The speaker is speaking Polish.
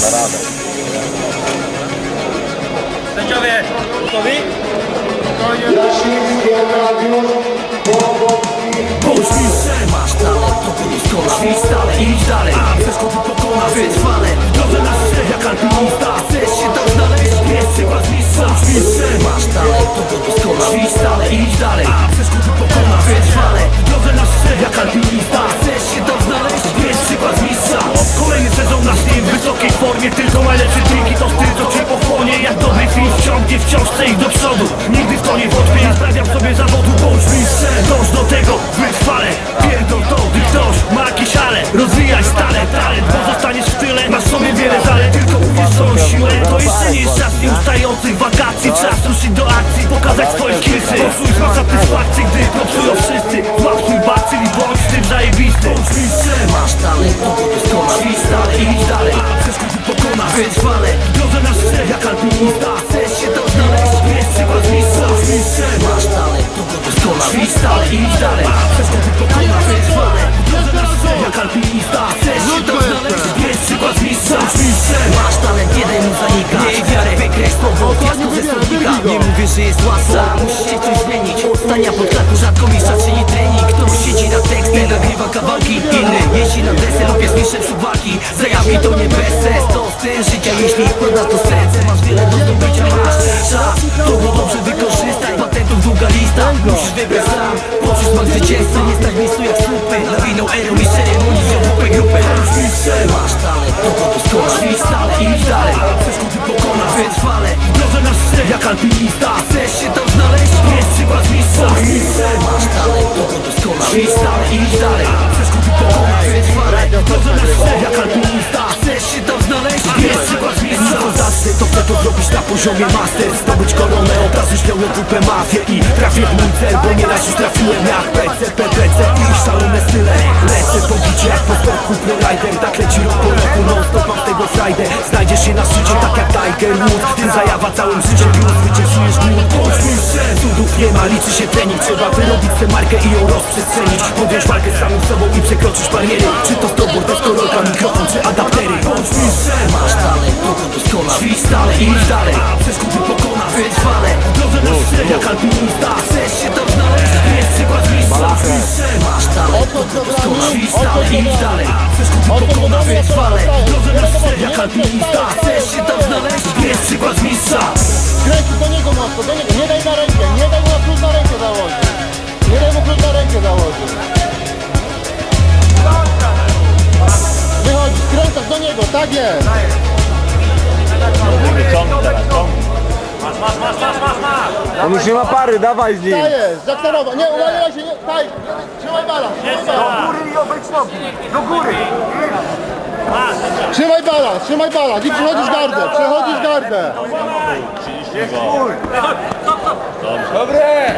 Da radę. Sędziowie, gotowi? Mistrzem, masz talent, to ty doskonale Idź dalej, idź dalej, a przeszkody pokona Wytrwale, w drodze na szczyt, jak alpinista. Chcesz się tam znaleźć, jest przykład z mistrza. Bądź mistrzem, masz talent, to ty doskonale Idź dalej, idź dalej, a przeszkody pokona Wytrwale, w drodze na szczyt, jak alpinista. Chcesz wciąż chce iść do przodu. Nigdy w to nie wątpię, nie sprawiam sobie zawodu Bądź mistrzem, dąż do tego, wytrwale. Pierdol to, gdy ktoś ma jakieś ale Rozwijaj stale. Talent, bo zostaniesz w tyle Masz sobie wiele zalet, tylko uwierz swoją siłę. To jeszcze nie jest czas nieustających wakacji Czas ruszyć do akcji, pokazać swoje skillsy. Poczuć ma satysfakcję, gdy popsują wszyscy. Złap swój bacyl i bądź tym zajebisty. Bądź mistrzem, masz talent, to doskonale Idź dalej, idź dalej, a przeszkody pokona. Wytrwale, drodze na szczyt, jak alpinista doskonale Idź dalej, idź dalej, przeszkody pokona Wytrwale, w drodze na jak alpinista Chcesz się tam znaleźć, jest przykład mistrza masz talent, jeden mu zanika. Miej wiarę, wykreś powód, jasno ze słownika Nie mówię, że jest łatwo, musisz się coś zmienić. Odstania pod klaku, rzadko mistrza czyni trening Ktoś siedzi na teksty, nagrywa kawałki. Inny jeździ na desę lub jest mistrzem suwaki. Zajawki to nie bezsens, to styl życia Jeśli wkładasz to serce, masz wiele do zdobycia Masz czas, to go dobrze wykorzystaj Patentów długa lista, musisz wybrać sam. Poczuć smak zwycięzcy, nie stać w miejscu jak słupy. Lawiną erą i ceremonii z WP grupy Masz talent, to go doskonale Idź dalej, idź dalej, przeszkody pokona Wytrwale, w drodze na szczyt Jak alpinista, chcesz się tam znaleźć? Jest przykład z mistrza Masz talent, to go doskonale Idź dalej, idź dalej, przeszkody pokona Wytrwale, w drodze na szczyt Jak alpinista, chcesz się tam znaleźć? Jest przykład z mistrza to to chcę to zrobić na poziomie master. Zdobyć koronę, razu śmiałem grupę mafię cel, bo nieraz już trafiłem jak PC, PPC I szalone style, lecę po bicie jak po sportku Pro Rider Tak leci rok po roku, non stop mam tego frajdę. Znajdziesz się na szczycie tak jak Tiger Woods. Ty zajawa całym życiem, już zwyciężujesz głód. Cudów nie ma, liczy się trening Trzeba wyrobić tę markę i ją rozprzestrzenić. Podjąć walkę z samym sobą i przekroczysz bariery. Czy to snowboard, deskorolka, mikrofon czy adaptery? Bądź mistrzem, masz talent, go doskonale Idź dalej, idź dalej, przeszkody pokona Wytrwale, w drodze na szczyt jak alpinista Chcesz się tam znaleźć, jest przykład mistrza Mistrzem, masz talent, to go doskonale Idź dalej, idź dalej, a przeszkody pokona Wytrwale, w drodze na szczyt jak alpinista Chcesz się tam znaleźć, jest przykład mistrza. Kręcić do niego mocno, do niego. Nie daj na rękę, nie daj mu na klucz na rękę założyć. Nie daj mu klucz na rękę założyć. Wychodzi, skręcasz do niego, tak jest. On już nie ma pary, dawaj z nim. Tak jest, zakserowa. Nie, uwalaj się, nie, tak. Trzymaj bala, trzymaj bala. Trzymaj bala, trzymaj bala. I przechodzisz gardę, przechodzisz gardę. Go. Dobre!